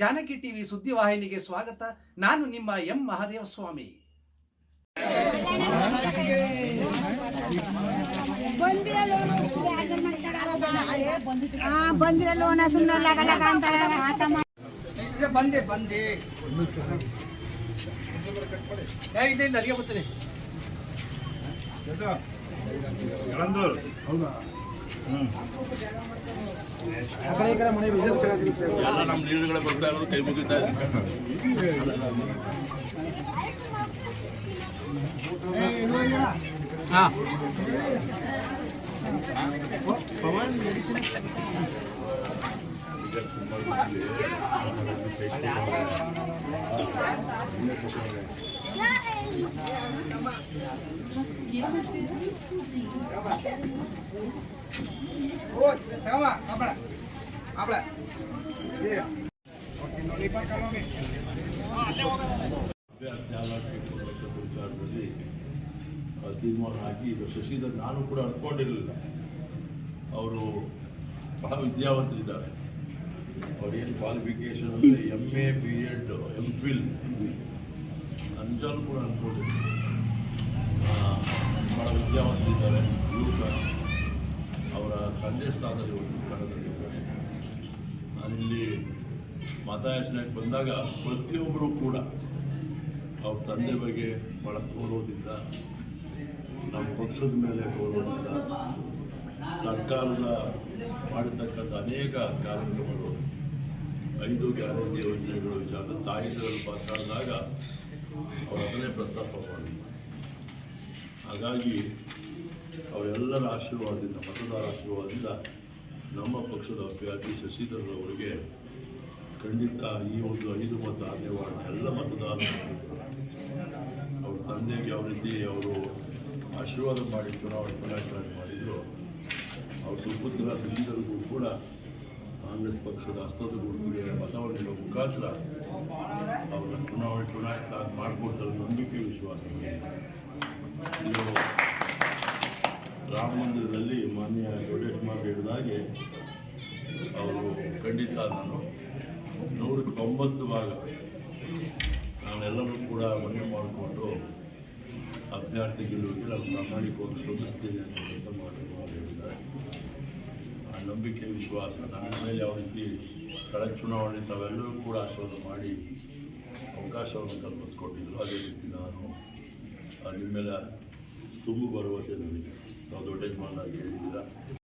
Janaki TV ಸುದ್ದಿವಾಹಿನಿಗೆ ಸ್ವಾಗತ. ನಾನು ನಿಮ್ಮ ಎಂ. ಮಹಾದೇವ ಸ್ವಾಮಿ ಬಂದೆ ಬಂದೆ. ಅಲ್ಲಿಗೆ ಬರ್ತೀನಿ. ಎಲ್ಲ ನಮ್ಮ ನೀರುಗಳ ಬರ್ತಾ ಇರೋದು ಕೈ ಮುಗಿತಾ ಇದೆ ಆ, ತೀರ್ಮಾನ ಹಾಕಿ ಈಗ ಶಶಿಧರ್ ನಾನು ಕೂಡ ಅಂದ್ಕೊಂಡಿರಲಿಲ್ಲ ಅವರು ಬಹಳ ವಿದ್ಯಾವಂತರಿದ್ದಾರೆ. ಅವ್ರೇನು ಕ್ವಾಲಿಫಿಕೇಷನ್ ಅಂದರೆ M A B Ed M Phil ಅಂಜಾಲ್ ಕೂಡ ಅಂದ್ಕೊಂಡಿದ್ದೀನಿ ಭಾಳ ವಿದ್ಯಾವಂತರಿದ್ದಾರೆ ಯುವಕ ಅವರ ತಂದೆ ಸ್ಥಾನದಲ್ಲಿ ಒಂದು ಕಣದಲ್ಲಿದ್ದಾರೆ. ನಾನಿಲ್ಲಿ ಮತಯಾಚನೆಗೆ ಬಂದಾಗ ಪ್ರತಿಯೊಬ್ಬರೂ ಕೂಡ ಅವ್ರ ತಂದೆ ಬಗ್ಗೆ ಭಾಳ ಗೌರವದಿಂದ ನಮ್ಮ ಪಕ್ಷದ ಮೇಲೆ ಗೌರವದಿಂದ ಸರ್ಕಾರದ ಮಾಡಿರ್ತಕ್ಕಂಥ ಅನೇಕ ಕಾರ್ಯಕ್ರಮಗಳು ಐದು ಗ್ಯಾರಂಟಿ ಯೋಜನೆಗಳು ವಿಚಾರ ತಾಯಿಗಳು ಮಾತಾಡಿದಾಗ ಅವರು ಅದನ್ನೇ ಪ್ರಸ್ತಾಪ ಮಾಡಿದ್ರು ಹಾಗಾಗಿ ಅವರೆಲ್ಲರ ಆಶೀರ್ವಾದದಿಂದ, ಮತದಾರ ಆಶೀರ್ವಾದದಿಂದ ನಮ್ಮ ಪಕ್ಷದ ಅಭ್ಯರ್ಥಿ ಶಶಿಧರ್ ಅವರಿಗೆ ಖಂಡಿತ ಈ ಒಂದು ಐದು ಮತ್ತು ವಾರ್ಡ್ ಎಲ್ಲ ಮತದಾರರು ಅವ್ರ ತಂದೆಗೆ ಯಾವ ರೀತಿ ಅವರು ಆಶೀರ್ವಾದ ಮಾಡಿ ಚುನಾವಣೆ ಚುನಾವಣೆ ಮಾಡಿದರು. ಅವ್ರ ಸುಪುತ್ರ ಶಶಿಧರ್ಗೂ ಕೂಡ ಕಾಂಗ್ರೆಸ್ ಪಕ್ಷದ ಹಸ್ತದ ಗುರುತಿಗೆ ಮತವನ್ನು ನೀಡುವ ಮುಖಾಂತರ ಅವರ ಚುನಾವಣೆ ಚುನಾಯಿತ ಮಾಡಿಕೊಡ್ತಾರೆ ನಂಬಿಕೆ ವಿಶ್ವಾಸ ರಾಮ ಮಂದಿರದಲ್ಲಿ ಮಾನ್ಯ ಯೋಗೇಶ್ವರ್ ಹೇಳಿದಾಗೆ ಅವರು ಖಂಡಿತ ನಾನು ನೂರಕ್ಕೆ ತೊಂಬತ್ತು ಭಾಗ ನಾನೆಲ್ಲರೂ ಕೂಡ ಮನೆ ಮಾಡಿಕೊಂಡು ಅಭ್ಯರ್ಥಿ ಗೆಲುವಿಗೆ ನಾನು ಪ್ರಾಮಾಣಿಕವಾಗಿ ಶ್ರಮಿಸ್ತೇನೆ ಅಂತ ಆ ನಂಬಿಕೆ, ವಿಶ್ವಾಸ, ನನ್ನ ಮೇಲೆ ಯಾವ ರೀತಿ ಕಳೆದ ಚುನಾವಣೆ ತಾವೆಲ್ಲರೂ ಕೂಡ ಆಶೀರ್ವಾದ ಮಾಡಿ ಅವಕಾಶವನ್ನು ಕಲ್ಪಿಸ್ಕೊಟ್ಟಿದ್ರು. ಅದೇ ರೀತಿ ನಾನು ಅದ್ರ ಮೇಲೆ ತುಂಬ ಭರವಸೆ ನನಗೆ. ನಾವು ದೊಡ್ಡ ಯಜಮಾನಾಗಿ ಹೇಳಿದ್ದೀರಾ?